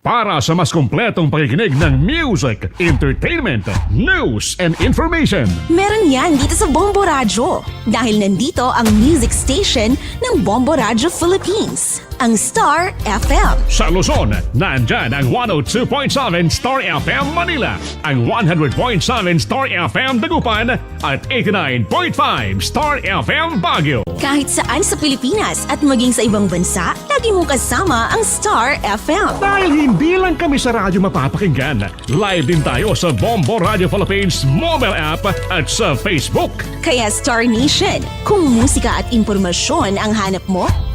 Para sa mas kumpletong pakikinig ng music, entertainment, news, and information. Meron yan dito sa Bombo Radyo. Dahil nandito ang music station ng Bombo Radyo Philippines. Ang Star FM. Sa Luzon, nandyan ang 102.7 Star FM Manila, ang 100.7 Star FM Dagupan, at 89.5 Star FM Baguio. Kahit saan sa Pilipinas at maging sa ibang bansa, lagi mong kasama ang Star FM. Dahil hindi lang kami sa radyo mapapakinggan, live din tayo sa Bombo Radio Philippines mobile app at sa Facebook. Kaya Star Nation, kung musika at impormasyon ang hanap mo,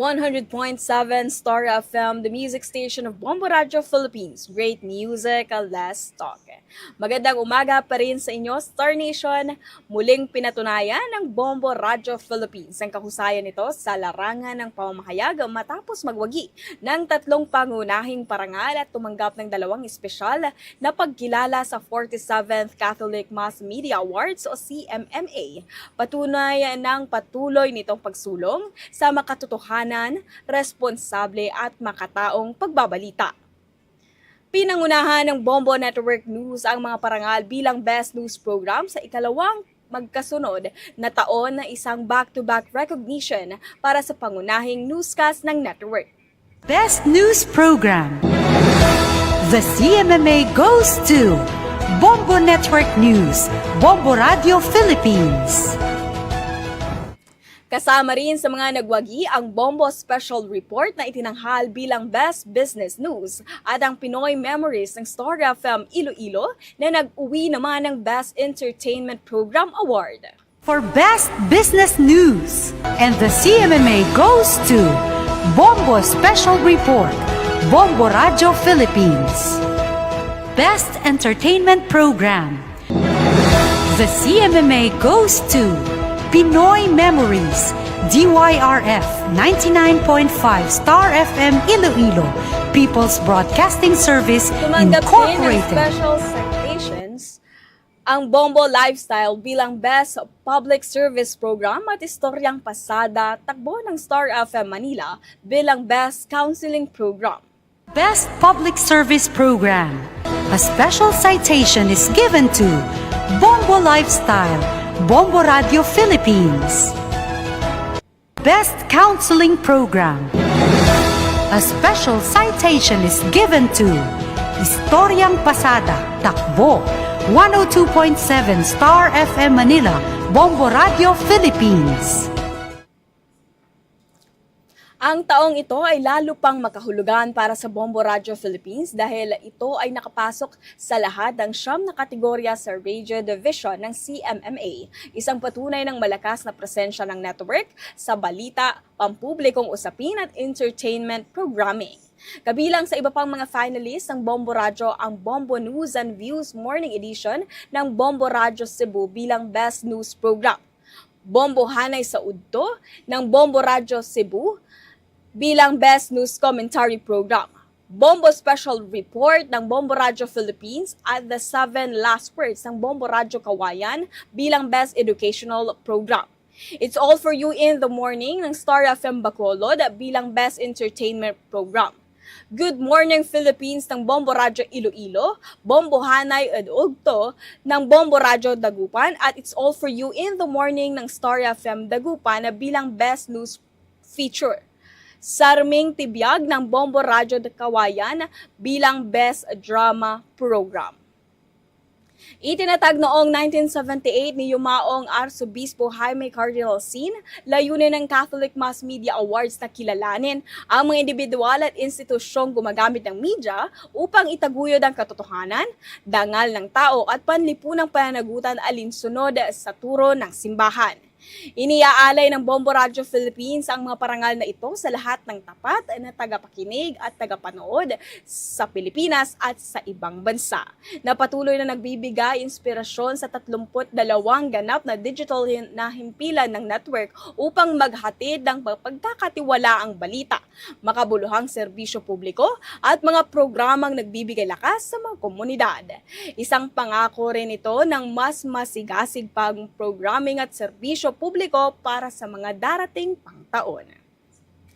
100.7 Star FM, the music station of Bombo Radio Philippines. Great music, less talk. Magandang umaga pa rin sa inyo, Star Nation. Muling pinatunayan ng Bombo Radio Philippines ang kahusayan nito sa larangan ng pamamahayag matapos magwagi ng tatlong pangunahing parangal at tumanggap ng dalawang espesyal na pagkilala sa 47th Catholic Mass Media Awards o CMMA. Patunay ng patuloy nitong pagsulong sa makatotohanan, responsable at makataong pagbabalita. Pinangunahan ng Bombo Network News ang mga parangal bilang Best News Program sa ikalawang magkasunod na taon na isang back-to-back recognition para sa pangunahing newscast ng network. Best News Program. The CMMA goes to Bombo Network News, Bombo Radio Philippines. Kasama rin sa mga nagwagi ang Bombo Special Report na itinanghal bilang Best Business News at ang Pinoy Memories ng Star FM Iloilo na nag-uwi naman ng Best Entertainment Program Award. For Best Business News. And the CMMA goes to Bombo Special Report, Bombo Radio Philippines. Best Entertainment Program. The CMMA goes to Pinoy Memories, DYRF 99.5 Star FM Iloilo, People's Broadcasting Service Tumanggap din ng Incorporated. special citations ang Bombo Lifestyle bilang Best Public Service Program at Istoryang Pasada takbo ng Star FM Manila bilang Best Counseling Program. Best Public Service Program. A special citation is given to Bombo Lifestyle, Bombo Radio Philippines. Best Counseling Program. A special citation is given to Historiang Pasada, Takbo, 102.7 Star FM Manila, Bombo Radio Philippines. Ang taong ito ay lalo pang makahulugan para sa Bombo Radio Philippines dahil ito ay nakapasok sa lahat ng siyam na kategorya sa Radio Division ng CMMA, isang patunay ng malakas na presensya ng network sa balita, pampublikong usapin at entertainment programming. Kabilang sa iba pang mga finalists ng Bombo Radio ang Bombo News and Views Morning Edition ng Bombo Radio Cebu bilang Best News Program. Bombo Hanay sa Udto ng Bombo Radio Cebu bilang Best News Commentary Program. Bombo Special Report ng Bombo Radio Philippines at The Seven Last Words ng Bombo Radio Kawayan bilang Best Educational Program. It's All For You in the Morning ng Star FM Bacolod bilang Best Entertainment Program. Good Morning Philippines ng Bombo Radio Iloilo, Bombo Hanay at Ugto ng Bombo Radio Dagupan at It's All For You in the Morning ng Star FM Dagupan na bilang Best News Feature. Sarming Tibiyag ng Bombo Radio de Kawayan bilang Best Drama Program. Itinatag noong 1978 ni Yumaong Arsobispo Jaime Cardinal Sin, layunin ng Catholic Mass Media Awards na kilalanin ang mga individual at institusyong gumagamit ng media upang itaguyod ang katotohanan, dangal ng tao at panlipunang pananagutan alinsunod sa turo ng simbahan. Iniaalay ng Bombo Radio Philippines ang mga parangal na ito sa lahat ng tapat na tagapakinig at tagapanood sa Pilipinas at sa ibang bansa. Na patuloy na nagbibigay inspirasyon sa 32 ganap na digital na himpilan ng network upang maghatid ng pagkakatiwalaang balita, makabuluhang serbisyo publiko at mga programang nagbibigay lakas sa mga komunidad. Isang pangako rin ito ng mas masigasig pang programming at serbisyo publiko para sa mga darating pang taon.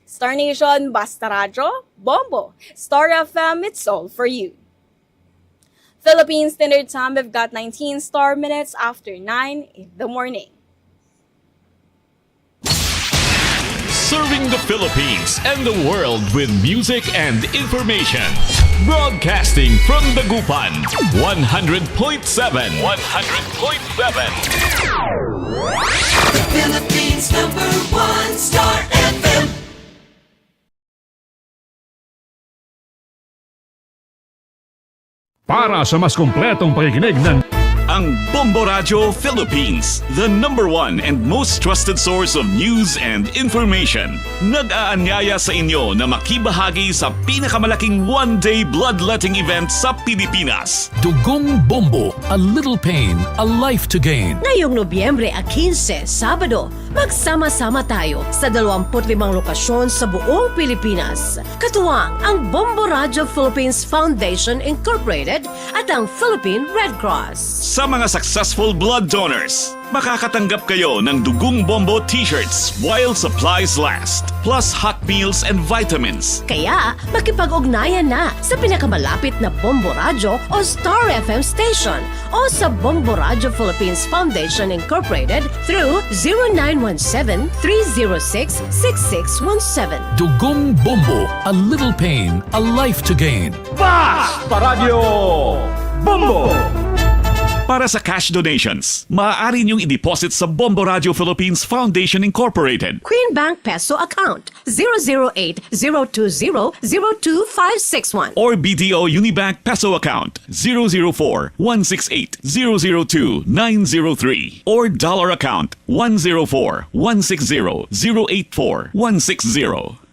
Star Nation, Basta Radyo, Bombo, Star FM, it's all for you. Philippine Standard Time, we've got 19 star minutes after 9 in the morning. Serving the Philippines and the world with music and information. Broadcasting from Dagupan. 100.7. 100.7. Philippines number one star FM. Para sa mas kumpletong pakikinig ng Ang Bombo Radio Philippines, the number one and most trusted source of news and information. Nag-aanyaya sa inyo na makibahagi sa pinakamalaking one-day bloodletting event sa Pilipinas. Dugong Bombo, A Little Pain, A Life to Gain. Ngayong Nobyembre 15, Sabado, magsama-sama tayo sa 25 lokasyon sa buong Pilipinas. Katuwang ang Bombo Radio Philippines Foundation Incorporated at ang Philippine Red Cross. Sa mga successful blood donors, makakatanggap kayo ng Dugong Bombo t-shirts while supplies last, plus hot meals and vitamins. Kaya makipag-ugnayan na sa pinakamalapit na Bombo Radio o Star FM station o sa Bombo Radio Philippines Foundation Incorporated through 0917-306-6617. Dugong Bombo, A Little Pain, A Life to Gain. Para sa cash donations, maaari niyong i-deposit sa Bombo Radio Philippines Foundation Incorporated. Queen Bank Peso Account 008-020-02561. or BDO Unibank Peso account 004-168-002-903 or dollar account 104-160-084-160.